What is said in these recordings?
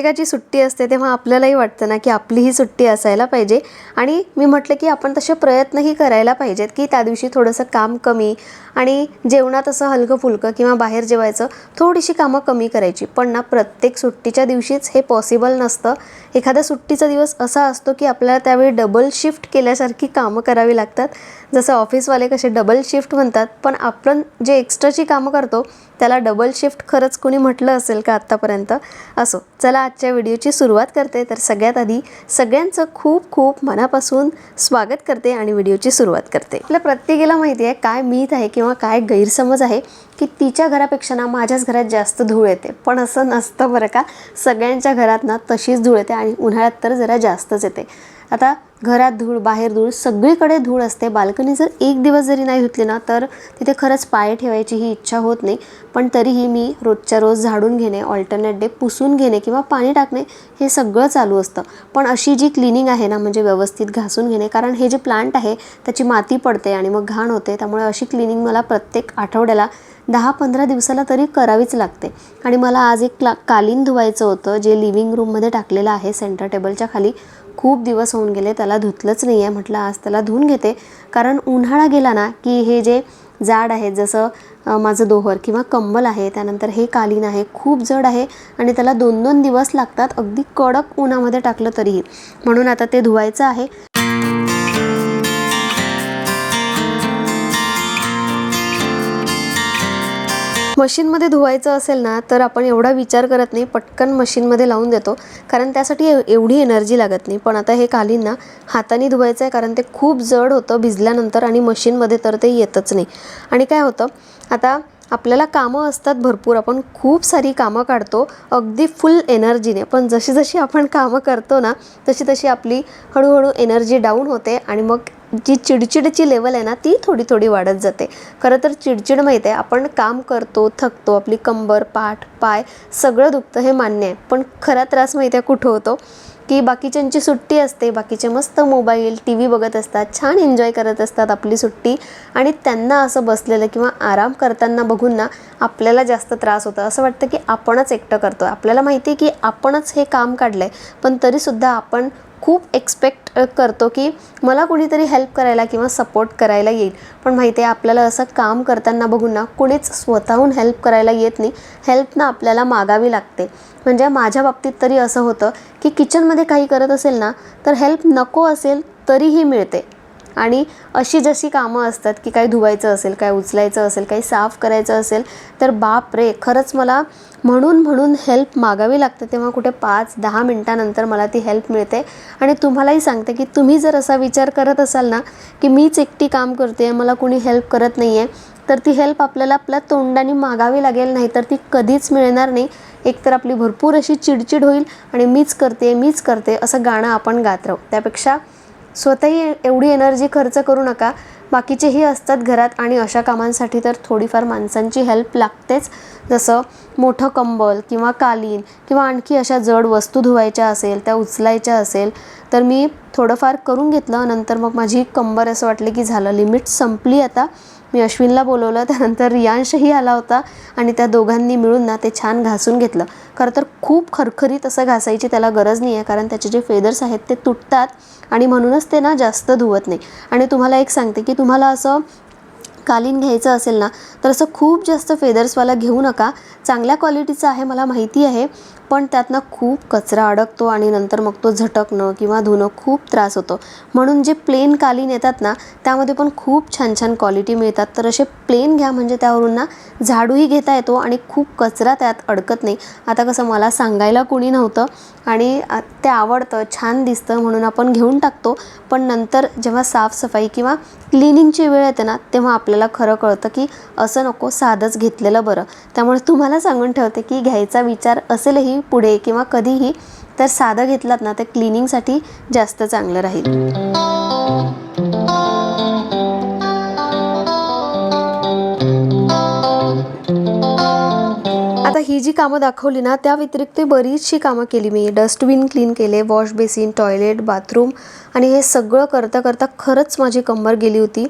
प्रत्येकाची सुट्टी असते तेव्हा आपल्यालाही वाटतं ना की आपली ही सुट्टी असायला पाहिजे. आणि मी म्हटलं की आपण तसे प्रयत्नही करायला पाहिजेत की त्या दिवशी थोडंसं काम कमी आणि जेवणात असं हलकं फुलकं किंवा बाहेर जेवायचं थोडीशी कामं कमी करायची. पण ना प्रत्येक सुट्टीच्या दिवशीच हे पॉसिबल नसतं. एखादा सुट्टीचा दिवस असा असतो की आपल्याला त्यावेळी डबल शिफ्ट केल्यासारखी कामं करावी लागतात. जसं ऑफिसवाले कसे डबल शिफ्ट म्हणतात पण आपण जे एक्स्ट्राची कामं करतो त्याला डबल शिफ्ट खरंच कोणी म्हटलं असेल का आत्तापर्यंत? असो चला आजच्या व्हिडिओची सुरुवात करते. तर सगळ्यात आधी सगळ्यांचं खूप खूप मनापासून स्वागत करते आणि व्हिडिओची सुरुवात करते. आपल्या प्रत्येकाला माहिती आहे काय मीत आहे की किंवा काय गैरसमज आहे की तिच्या घरापेक्षा ना माझ्याच घरात जास्त धूळ येते. पण असं नसतं बरं का सगळ्यांच्या घरात ना तशीच धूळ येते आणि उन्हाळ्यात तर जरा जास्तच येते. आता घरात धूळ बाहेर धूळ सगळीकडे धूळ असते. बाल्कनी जर एक दिवस जरी नाही धुतली ना तर तिथे खरंच पाय ठेवायची ही इच्छा होत नाही. पण तरीही मी रोजच्या रोज झाडून घेणे ऑल्टरनेट डे पुसून घेणे किंवा पाणी टाकणे हे सगळं चालू असतं. पण अशी जी क्लिनिंग आहे ना म्हणजे व्यवस्थित घासून घेणे कारण हे जे प्लांट आहे त्याची माती पडते आणि मग घाण होते त्यामुळे अशी क्लिनिंग मला प्रत्येक आठवड्याला दहा पंधरा दिवसाला तरी करावीच लागते. आणि मला आज एक क्ला कालीन धुवायचं होतं जे लिव्हिंग रूममध्ये टाकलेलं आहे सेंटर टेबलच्या खाली. खूप दिवस होऊन गेले त्याला धुतलंच नाही आहे म्हटलं आज त्याला धुवून घेते. कारण उन्हाळा गेला ना की हे जे जाड आहे जसं माझं दोहर किंवा कंबल आहे त्यानंतर हे कालीन आहे खूप जड आहे आणि त्याला दोन दोन दिवस लागतात अगदी कडक उन्हामध्ये टाकलं तरीही. म्हणून आता ते धुवायचं आहे. मशीनमध्ये धुवायचं असेल ना तर आपण एवढा विचार करत नाही पटकन मशीनमध्ये लावून देतो. कारण त्यासाठी एव- एवढी एनर्जी लागत नाही. पण आता हे कालींना हाताने धुवायचं आहे कारण ते खूप जड होतं भिजल्यानंतर आणि मशीनमध्ये तर ते येतच नाही. आणि काय होतं आता आपल्याला कामं असतात भरपूर आपण खूप सारी कामं काढतो अगदी फुल एनर्जीने पण जशी जशी आपण कामं करतो ना तशी तशी आपली हळूहळू एनर्जी डाऊन होते आणि मग जी चिडचिडची लेवल आहे ना ती थोडी थोडी वाढत जाते. खरं तर चिडचिड माहीत आहे आपण काम करतो थकतो आपली कंबर पाठ पाय सगळं दुखतं हे मान्य आहे. पण खरा त्रास माहीत आहे कुठं होतो? की बाकीच्यांची सुट्टी असते बाकीचे मस्त मोबाईल टी व्ही बघत असतात छान एन्जॉय करत असतात आपली सुट्टी आणि त्यांना असं बसलेलं किंवा आराम करताना बघून ना आपल्याला जास्त त्रास होतो. असं वाटतं की आपणच एकटं करतो आपल्याला माहिती आहे की आपणच हे काम काढलं आहे पण तरीसुद्धा आपण खूप एक्सपेक्ट करतो की मला कुणीतरी हेल्प करायला किंवा सपोर्ट करायला येईल. पण माहिती आहे आपल्याला असं काम करताना बघून ना कुणीच स्वतःहून हेल्प करायला येत नाही. हेल्प ना आपल्याला मागावी लागते. म्हणजे माझ्या बाबतीत तरी असं होतं की किचनमध्ये काही करत असेल ना तर हेल्प नको असेल तरीही मिळते. आणि अशी जशी कामं असतात की काही धुवायचं असेल काय उचलायचं असेल काही साफ करायचं असेल तर बाप रे खरंच मला म्हणून म्हणून हेल्प मागावी लागते तेव्हा कुठे पाच दहा मिनटानंतर मला ती हेल्प मिळते. आणि तुम्हालाही सांगते की तुम्ही जर असा विचार करत असाल ना की मीच एकटी काम करते मला कुणी हेल्प करत नाही आहे तर ती हेल्प आपल्याला आपल्या तोंडाने मागावी लागेल नाही तर ती कधीच मिळणार नाही. एकतर आपली भरपूर अशी चिडचिड होईल आणि मीच करते मीच करते असं गाणं आपण गात राहू. त्यापेक्षा स्वतःही एवढी एनर्जी खर्च करू नका. बाकीचेही असतात घरात आणि अशा कामांसाठी तर थोडीफार माणसांची हेल्प लागतेच. जसं मोठं कंबल किंवा कालीन किंवा आणखी अशा जड वस्तू धुवायच्या असेल त्या उचलायच्या असेल तर मी थोडंफार करून घेतलं. नंतर मग माझी कंबर असं वाटलं की झालं लिमिट संपली आता. मी अश्विनला बोलवलं. त्यानंतर रियांशही आला होता आणि त्या दोघांनी मिळून ना ते छान घासून घेतलं. खरं तर खूप खरखरीत असं घासायची त्याला गरज नाही आहे कारण त्याचे जे फेदर्स आहेत ते तुटतात आणि म्हणूनच ते ना जास्त धुवत नाही. आणि तुम्हाला एक सांगते की तुम्हाला असं कालीन घ्यायचं असेल ना तर असं खूप जास्त फेदर्सवाला घेऊ नका. चांगल्या क्वालिटीचं आहे मला माहिती आहे. पण त्यातनं खूप कचरा अडकतो आणि नंतर मग तो झटकणं किंवा धुणं खूप त्रास होतो. म्हणून जे प्लेन कालीन येतात ना त्यामध्ये पण खूप छान छान क्वालिटी मिळतात. तर असे प्लेन घ्या म्हणजे त्यावरून ना झाडूही घेता येतो आणि खूप कचरा त्यात अडकत नाही. आता कसं मला सांगायला कोणी नव्हतं आणि ते आवडतं छान दिसतं म्हणून आपण घेऊन टाकतो. पण नंतर जेव्हा साफसफाई किंवा क्लिनिंगची वेळ येते ना तेव्हा आपल्याला खरं कळतं की असं नको साधंच घेतलेलं बरं. त्यामुळे तुम्हाला सांगून ठेवते की घ्यायचा विचार असेलही पुढे किंवा कधीही तर साधं घेतलात ना तर क्लिनिंगसाठी जास्त चांगलं राहील. आता ही जी कामं दाखवली ना त्या व्यतिरिक्त बरीचशी कामं केली मी. डस्टबिन क्लीन केले वॉश बेसिन टॉयलेट बाथरूम आणि हे सगळं करता करता खरंच माझी कंबर गेली होती.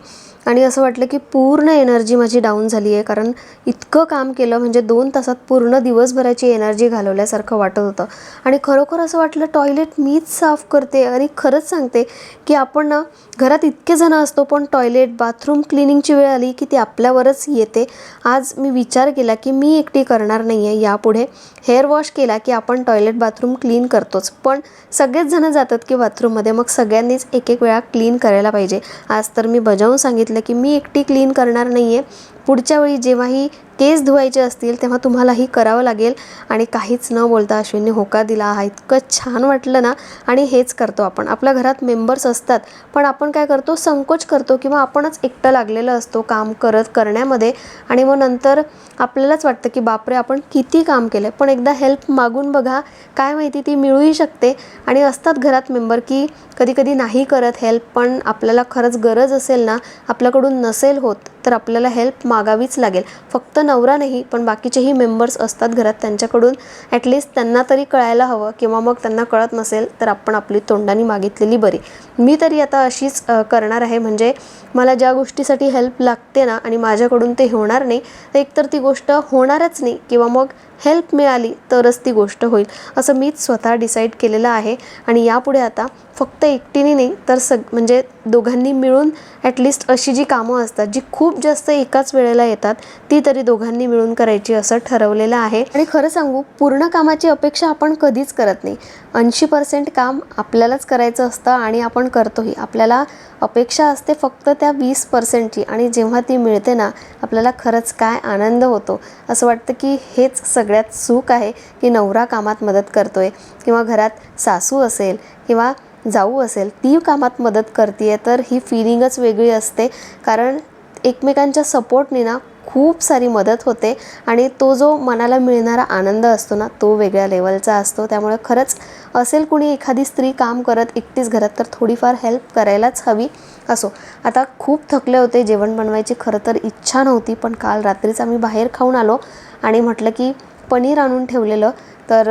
आणि असं वाटलं की पूर्ण एनर्जी माझी डाऊन झाली आहे कारण इतकं काम केलं म्हणजे दोन तासात पूर्ण दिवसभराची एनर्जी घालवल्यासारखं वाटत होतं. आणि खरोखर असं वाटलं टॉयलेट मीच साफ करते आणि खरंच सांगते की आपण ना घरात इतके जण असतो पण टॉयलेट बाथरूम क्लिनिंगची वेळ आली की ती आपल्यावरच येते. आज मी विचार केला की मी एकटी करणार नाही आहे यापुढे हेअर वॉश केला की आपण टॉयलेट बाथरूम क्लीन करतोच. पण सगळेच जण जातात की बाथरूममध्ये मग सगळ्यांनीच एक एक वेळा क्लीन करायला पाहिजे. आज तर मी बजावून सांगितलं की मी एकटी क्लीन करणार नाही आहे पुढच्या वेळी जेव्हाही केस धुवायचे असतील तेव्हा तुम्हालाही करावं लागेल. आणि काहीच न बोलता अश्विनने होकार दिला. हा इतकं छान वाटलं ना? आणि हेच करतो आपण. आपल्या घरात मेंबर्स असतात पण आपण काय करतो? संकोच करतो किंवा आपणच एकटं लागलेलं असतो काम करत करण्यामध्ये. आणि मग नंतर आपल्यालाच वाटतं की बापरे आपण किती काम केलं पण एकदा हेल्प मागून बघा काय माहिती ती मिळूही शकते. आणि असतात घरात मेंबर की कधी कधी नाही करत हेल्प पण आपल्याला खरंच गरज असेल ना? आपल्याकडून नसेल होत. तर आपल्याला हेल्प मागावीच लागेल. फक्त नवरा नाही पण बाकीचेही मेंबर्स असतात घरात त्यांच्याकडून ॲटलिस्ट त्यांना तरी कळायला हवं किंवा मग त्यांना कळत नसेल तर आपण आपली तोंडाने मागितलेली बरी. मी तरी आता अशीच करणार आहे. म्हणजे मला ज्या गोष्टीसाठी हेल्प लागते ना आणि माझ्याकडून ते होणार नाही तर एकतर ती गोष्ट होणारच नाही किंवा मग हेल्प मिळाली तरच ती गोष्ट होईल. असं मीच स्वतः डिसाईड केलेलं आहे. आणि यापुढे आता फक्त एकटीने नाही तर सग म्हणजे दोघांनी मिळून ॲटलिस्ट अशी जी कामं असतात जी खूप जास्त एकाच वेळेला येतात ती तरी दोघांनी मिळून करायची असं ठरवलेलं आहे. आणि खरं सांगू पूर्ण कामाची अपेक्षा आपण कधीच करत नाही. ऐंशी पर्सेंट काम आपल्यालाच करायचं असतं आणि आपण करतोही. आपल्याला अपेक्षा असते फक्त त्या वीस पर्सेंटची आणि जेव्हा ती मिळते ना आपल्याला खरंच काय आनंद होतो. असं वाटतं की हेच सगळ्यात सुख आहे की नवरा कामात मदत करतोय किंवा घरात सासू असेल किंवा जाऊ असेल ती कामात मदत करते तर ही फिलिंगच वेगळी असते. कारण एकमेकांच्या सपोर्टने ना खूप सारी मदत होते आणि तो जो मनाला मिळणारा आनंद असतो ना तो वेगळ्या लेवलचा असतो. त्यामुळे खरंच असेल कुणी एखादी स्त्री काम करत एकटीच घरात तर थोडीफार हेल्प करायलाच हवी. असो. आता खूप थकले होते जेवण बनवायची खरं तर इच्छा नव्हती पण काल रात्रीच आम्ही बाहेर खाऊन आलो आणि म्हटलं की पनीर आणून ठेवलेलं तर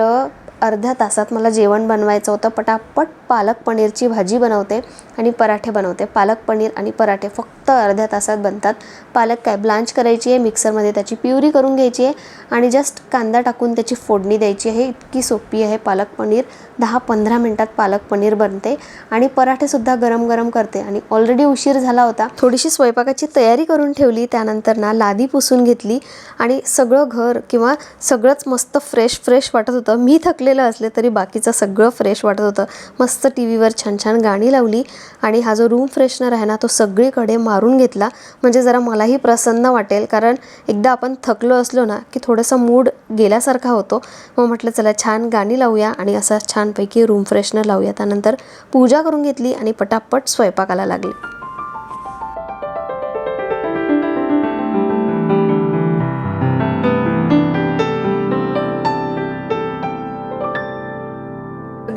अर्ध्या तासात मला जेवण बनवायचं होतं. पटापट पालक पनीरची भाजी बनवते आणि पराठे बनवते. पालक पनीर आणि पराठे फक्त अर्ध्या तासात बनतात. पालक काय ब्लांच करायची आहे मिक्सरमध्ये त्याची प्युरी करून घ्यायची आहे आणि जस्ट कांदा टाकून त्याची फोडणी द्यायची आहे. इतकी सोपी आहे पालक पनीर. दहा पंधरा मिनटात पालक पनीर बनते आणि पराठेसुद्धा गरम गरम करते आणि ऑलरेडी उशीर झाला होता. थोडीशी स्वयंपाकाची तयारी करून ठेवली. त्यानंतर ना लादी पुसून घेतली आणि सगळं घर किंवा सगळंच मस्त फ्रेश फ्रेश वाटत होतं. मी थकलेलं असले तरी बाकीचं सगळं फ्रेश वाटत होतं. मस्त टी व्हीवर छान छान गाणी लावली आणि हा जो रूम फ्रेशनर आहे ना तो सगळीकडे मारून घेतला. म्हणजे जरा मलाही प्रसन्न वाटेल कारण एकदा आपण थकलो असलो ना की थोडंसं मूड गेल्यासारखा होतो. मग म्हटलं चला छान गाणी लावूया आणि असा छानपैकी रूम फ्रेशनर लावूया. त्यानंतर पूजा करून घेतली आणि पटापट स्वयंपाकाला लागली.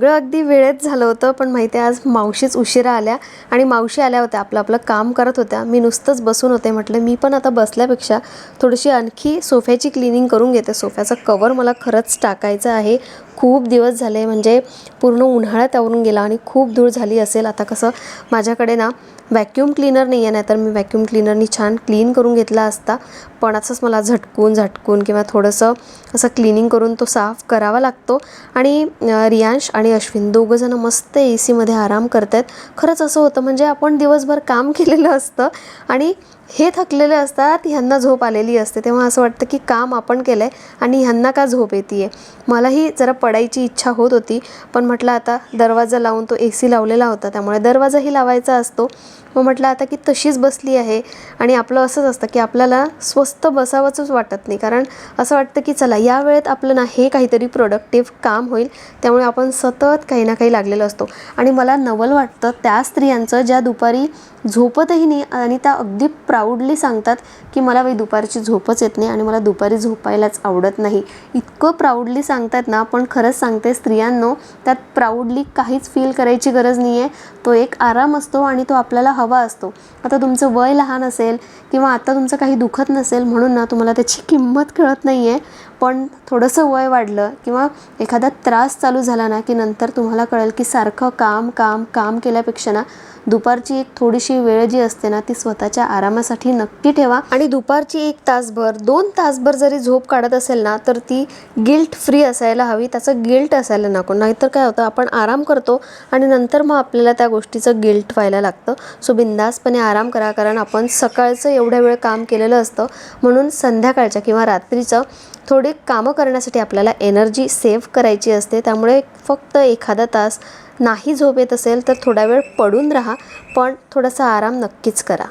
सगळं अगदी वेळेत झालं होतं पण माहिती आहे आज मावशीच उशिरा आल्या आणि मावशी आल्या होत्या आपलं आपलं काम करत होत्या. मी नुसतंच बसून होते म्हटलं मी पण आता बसल्यापेक्षा थोडीशी आणखी सोफ्याची क्लिनिंग करून घेते. सोफ्याचं कवर मला खरंच टाकायचं आहे. खूप दिवस झाले म्हणजे पूर्ण उन्हाळ्यात आवरून गेला आणि खूप धूळ झाली असेल. आता कसं माझ्याकडे ना व्हॅक्यूम क्लीनर नाही आहे नाहीतर मी व्हॅक्यूम क्लीनरनी छान क्लीन करून घेतला असता. पण असंच मला झटकून झटकून किंवा थोडंसं असं क्लिनिंग करून तो साफ करावा लागतो. आणि रियांश आणि अश्विन. दोघंजणं मस्त ए सीमध्ये आराम करत आहेत खरंच असं होतं म्हणजे आपण दिवसभर काम केलेलं असतं आणि हे थकलेले असतात ह्यांना झोप आलेली असते. तेव्हा असं वाटतं की काम आपण केलं आहे आणि ह्यांना का झोप येते आहे मलाही जरा पडायची इच्छा होत होती पण म्हटलं आता दरवाजा लावून तो ए सी लावलेला होता त्यामुळे दरवाजाही लावायचा असतो. मग म्हटलं आता की तशीच बसली आहे आणि आपलं असंच असतं की आपल्याला स्वस्त बसावंच वाटत नाही. कारण असं वाटतं की चला या वेळेत आपलं ना हे काहीतरी प्रोडक्टिव्ह काम होईल त्यामुळे आपण सतत काही ना काही लागलेलं असतो. आणि मला नवल वाटतं त्या स्त्रियांचं ज्या दुपारी झोपतही नाही आणि त्या अगदी प्रा प्राऊडली सांगतात की मला बाई दुपारची झोपच येत नाही आणि मला दुपारी झोपायलाच आवडत नाही. इतकं प्राऊडली सांगतात ना पण खरंच सांगते स्त्रियांनो त्यात प्राऊडली काहीच फील करायची गरज नाही आहे तो एक आराम असतो आणि तो आपल्याला हवा असतो. आता तुमचं वय लहान असेल किंवा आता तुमचं काही दुखत नसेल म्हणून ना तुम्हाला त्याची किंमत कळत नाही आहे पण थोडंसं वय वाढलं किंवा एखादा त्रास चालू झाला ना की नंतर तुम्हाला कळेल की सारखं काम काम काम केल्यापेक्षा ना दुपारची एक थोडीशी वेळ जी असते ना ती स्वतःच्या आरामासाठी नक्की ठेवा. आणि दुपारची एक तासभर दोन तासभर जरी झोप काढत असेल ना तर ती गिल्ट फ्री असायला हवी. त्याचं गिल्ट असायला नको. नाहीतर काय होतं आपण आराम करतो आणि नंतर मग आपल्याला त्या गोष्टीचं गिल्ट व्हायला लागतं. सो बिंदासपणे आराम करा कारण आपण सकाळचं एवढ्या वेळ काम केलेलं असतं. म्हणून संध्याकाळच्या किंवा रात्रीचं थोडी कामं करण्यासाठी आपल्याला एनर्जी सेव्ह करायची असते. त्यामुळे फक्त एखादा तास नाही झोप येत असेल तर थोडा वेळ पडून राहा पण थोडासा आराम नक्कीच करा.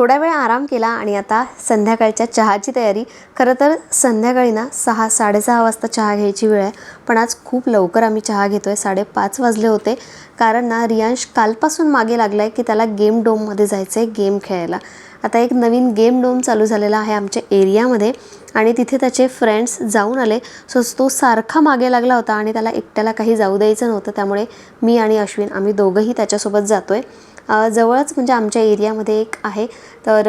थोड्या वेळ आराम केला आणि आता संध्याकाळच्या चहाची तयारी. खरं तर संध्याकाळी ना सहा साडेसहा वाजता चहा घ्यायची वेळ आहे. पण आज खूप लवकर आम्ही चहा घेतो आहे साडेपाच वाजले होते. कारण ना रियांश कालपासून मागे लागला आहे की त्याला गेम डोममध्ये जायचं आहे गेम खेळायला. आता एक नवीन गेम डोम चालू झालेला आहे आमच्या एरियामध्ये आणि तिथे त्याचे फ्रेंड्स जाऊन आले. सो तो सारखा मागे लागला होता आणि त्याला एकट्याला काही जाऊ द्यायचं नव्हतं. त्यामुळे मी आणि अश्विन आम्ही दोघंही त्याच्यासोबत जातो आहे जवळच म्हणजे आमच्या एरियामध्ये एक आहे. तर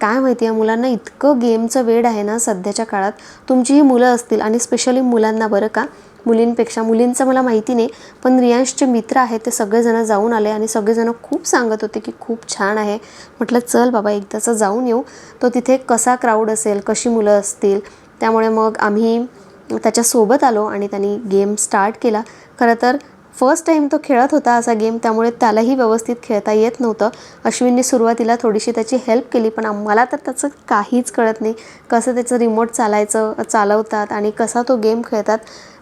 काय माहिती आहे मुलांना इतकं गेमचं वेड आहे ना सध्याच्या काळात. तुमचीही मुलं असतील आणि स्पेशली मुलांना बरं का? मुलींपेक्षा मुलींचं मला माहिती नाही पण रियांशचे मित्र आहेत ते सगळेजणं जाऊन आले आणि सगळेजणं खूप सांगत होते की खूप छान आहे. म्हटलं चल बाबा एकदाचं जाऊन येऊ. तो तिथे कसा क्राऊड असेल कशी मुलं असतील? त्यामुळे मग आम्ही त्याच्यासोबत आलो आणि त्यांनी गेम स्टार्ट केला. खरं तर फर्स्ट टाईम तो खेळत होता असा गेम त्यामुळे त्यालाही व्यवस्थित खेळता येत नव्हतं. अश्विनने सुरुवातीला थोडीशी त्याची हेल्प केली पण आम्हाला तर त्याचं काहीच कळत नाही. कसं त्याचं रिमोट चालायचं चालवतात आणि कसा तो गेम खेळतात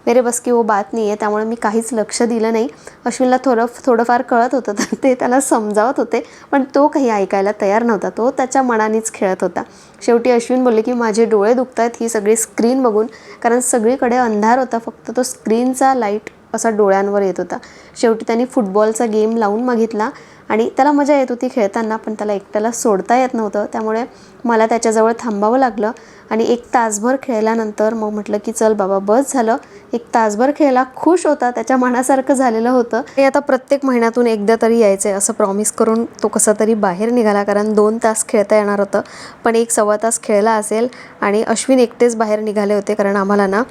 मेरे बस की वो बात नाही आहे त्यामुळे मी काहीच लक्ष दिलं नाही. अश्विनला थोडं थोडंफार कळत होतं तर ते त्याला समजावत होते पण तो काही ऐकायला तयार नव्हता. तो त्याच्या मनानेच खेळत होता. शेवटी अश्विन बोलले की माझे डोळे दुखत आहेत ही सगळी स्क्रीन बघून. कारण सगळीकडे अंधार होता फक्त तो स्क्रीनचा लाइट असा डोळ्यांवर येत होता. शेवटी त्यांनी फुटबॉलचा गेम लावून मागितला आणि त्याला मजा येत होती खेळताना पण त्याला एकट्याला सोडता येत नव्हतं. त्यामुळे मला त्याच्याजवळ थांबावं लागलं आणि एक तासभर खेळल्यानंतर मग म्हटलं की चल बाबा बस झालं. एक तासभर खेळला खुश होता. त्याच्या मनासारखं झालेलं होतं. आणि आता प्रत्येक महिन्यातून एकदा तरी यायचं आहे असं प्रॉमिस करून तो कसा तरी बाहेर निघाला कारण दोन तास खेळता येणार होतं. पण एक सव्वा तास खेळला असेल आणि अश्विन एकटेच बाहेर निघाले होते कारण आम्हाला ना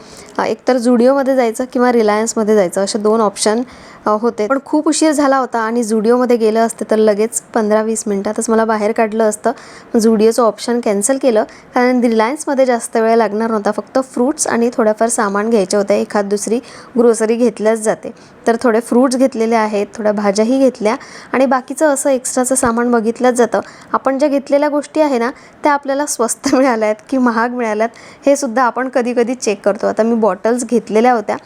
एकतर जुडिओमध्ये जायचं किंवा रिलायन्समध्ये जायचं असे दोन ऑप्शन होते. पण खूप उशीर झाला होता आणि जुडिओमध्ये गेलं असते तर लगेच पंधरा वीस मिनटातच मला बाहेर काढलं असतं. जुडिओचं ऑप्शन ऑप्शन कॅन्सल केलं. कारण रिलायन्समध्ये जास्त वेळ लागणार नव्हता. फक्त फ्रूट्स आणि थोड्याफार सामान घ्यायचे होते. एखाद दुसरी ग्रोसरी घेतल्याच जाते. तर थोडे फ्रूट्स घेतलेले आहेत थोड्या भाज्याही घेतल्या आणि बाकीचं असं एक्स्ट्राचं सामान बघितलंच जातं. आपण ज्या घेतलेल्या गोष्टी आहे ना त्या आपल्याला स्वस्त मिळाल्या आहेत की महाग मिळाल्या आहेत हे सुद्धा आपण कधी कधी चेक करतो. आता मी बॉटल्स घेतलेल्या होत्या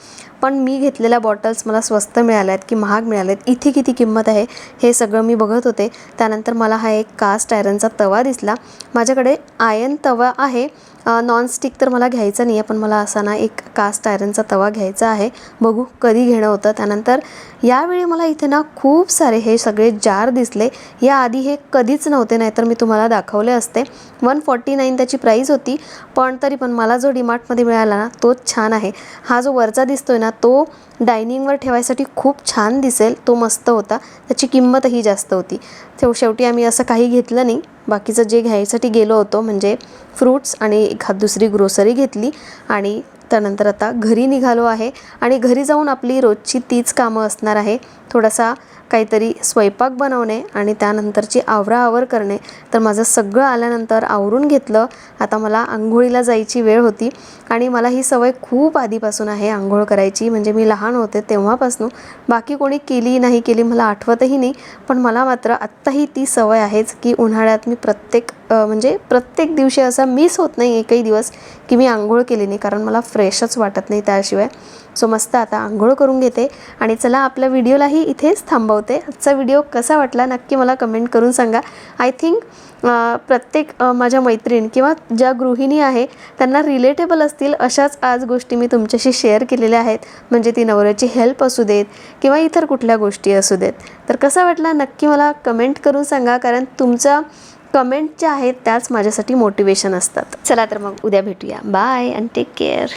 पण मी घेतलेल्या बॉटल्स मला स्वस्त मिळाल्या आहेत की महाग मिळाल्या आहेत इथे किती किंमत आहे हे सगळं मी बघत होते. त्यानंतर मला हा एक कास्ट आयरनचा तवा दिसला. माझ्याकडे आयन तवा आहे नॉनस्टिक तर मला घ्यायचा नाही आहे पण मला असा ना एक कास्ट आयरनचा तवा घ्यायचा आहे. बघू कधी घेणं होतं. त्यानंतर यावेळी मला इथे ना खूप सारे हे सगळे जार दिसले. याआधी हे कधीच नव्हते नाहीतर मी तुम्हाला दाखवले असते. वन फॉर्टी नाईन त्याची प्राईस होती पण तरी पण मला जो डीमार्टमध्ये मिळाला ना तोच छान आहे. हा जो वरचा दिसतोय ना तो डायनिंगवर ठेवायसाठी खूप छान दिसेल. तो मस्त होता. त्याची किंमतही जास्त होती. तेव्हा शेवटी आम्ही असं काही घेतलं नाही. बाकीचं जे घ्यायसाठी गेलो होतो म्हणजे फ्रूट्स आणि एखाद दुसरी ग्रोसरी घेतली आणि त्यानंतर आता घरी निघालो आहे. आणि घरी जाऊन आपली रोजची तीच कामं असणार आहे. थोडासा काहीतरी स्वयंपाक बनवणे आणि त्यानंतरची आवराआवर करणे. तर माझं सगळं आल्यानंतर आवरून घेतलं. आता मला आंघोळीला जायची वेळ होती आणि मला ही सवय खूप आधीपासून आहे आंघोळ करायची. म्हणजे मी लहान होते तेव्हापासून. बाकी कोणी केली नाही केली मला आठवतही नाही. पण मला मात्र आत्ताही ती सवय आहेच की उन्हाळ्यात मी प्रत्येक म्हणजे प्रत्येक दिवशी असा मिस होत नाही एकही दिवस की मी आंघोळ केली नाही. कारण मला फ्रेशच वाटत नाही त्याशिवाय. सो मस्त आता आंघोळ करून घेते. आणि चला आपल्या व्हिडिओलाही इथेच थांबवते. आजचा व्हिडिओ कसा वाटला नक्की मला कमेंट करून सांगा. आय थिंक प्रत्येक माझ्या मैत्रीण किंवा ज्या गृहिणी आहे त्यांना रिलेटेबल असतील अशाच आज गोष्टी मी तुमच्याशी शेअर केलेल्या आहेत. म्हणजे ती नवऱ्याची हेल्प असू देत किंवा इतर कुठल्या गोष्टी असू देत. तर कसा वाटला नक्की मला कमेंट करून सांगा. कारण तुमचा कमेंट ज्या आहेत त्याच माझ्यासाठी मोटिवेशन असतात. चला तर मग उद्या भेटूया. Bye and take care